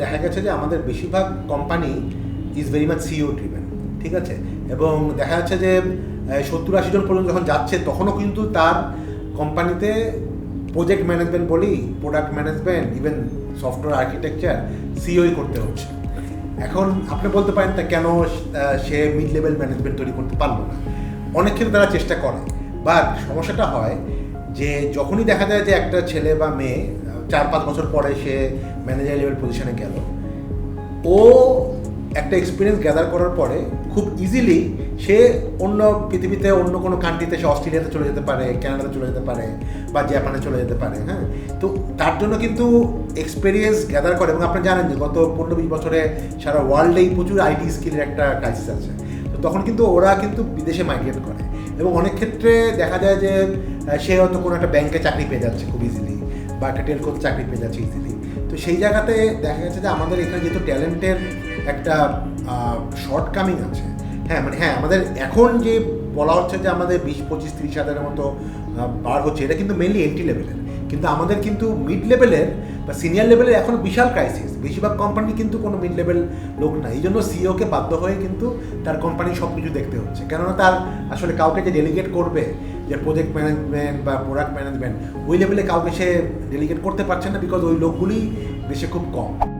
দেখা গেছে যে আমাদের বেশিরভাগ company is very much CEO driven ঠিক আছে? এবং দেখা যাচ্ছে যে সত্তর আশি জন পর্যন্ত যখন যাচ্ছে, তখনও কিন্তু তার কোম্পানিতে প্রজেক্ট ম্যানেজমেন্ট বলি product management even software architecture CEO করতে হচ্ছে। এখন আপনি বলতে পারেন তা কেন সে মিড লেভেল ম্যানেজমেন্ট তৈরি করতে পারল না? অনেক ক্ষেত্রে তারা চেষ্টা করে বাট সমস্যাটা হয় যে যখনই দেখা যায় যে একটা ছেলে বা মেয়ে চার পাঁচ বছর পরে সে ম্যানেজার লেভেল পজিশনে গেল। ও একটা এক্সপিরিয়েন্স গ্যাদার করার পরে খুব ইজিলি সে অন্য পৃথিবীতে, অন্য কোনো কান্ট্রিতে সে অস্ট্রেলিয়াতে চলে যেতে পারে কানাডাতে চলে যেতে পারে বা জাপানে চলে যেতে পারে হ্যাঁ? তো তার জন্য কিন্তু এক্সপিরিয়েন্স গ্যাদার করে এবং আপনি জানেন যে গত পনেরো বিশ বছরে সারা ওয়ার্ল্ডেই প্রচুর আইটি স্কিলের একটা ক্রাইসিস আছে। তো তখন কিন্তু ওরা কিন্তু বিদেশে মাইগ্রেট করে এবং অনেক ক্ষেত্রে দেখা যায় যে সে হয়তো কোনো একটা ব্যাংকে চাকরি পেয়ে যাচ্ছে খুব ইজিলি বা একটা টেলকোতে চাকরি পেয়ে যাচ্ছে ইজিলি তো সেই জায়গাতে দেখা গেছে যে আমাদের এখানে যেহেতু ট্যালেন্টের একটা শর্টকামিং আছে হ্যাঁ মানে হ্যাঁ আমাদের এখন যে বলা হচ্ছে যে আমাদের বিশ, পঁচিশ, তিরিশ হাজারের মতো বার হচ্ছে, এটা কিন্তু মেনলি এন্ট্রি লেভেলের কিন্তু আমাদের কিন্তু মিড লেভেলের বা সিনিয়র লেভেলের এখন বিশাল ক্রাইসিস বেশিরভাগ কোম্পানি কিন্তু কোনো মিড লেভেল লোক না। এই জন্য সিওকে বাধ্য হয়ে কিন্তু তার কোম্পানি সব কিছু দেখতে হচ্ছে। কেননা তার আসলে কাউকে যে ডেলিগেট করবে যে প্রজেক্ট ম্যানেজমেন্ট বা প্রোডাক্ট ম্যানেজমেন্ট ওই লেভেলে কাউকে সে ডেলিগেট করতে পারছে না বিকজ ওই লোকগুলি দেশে খুব কম।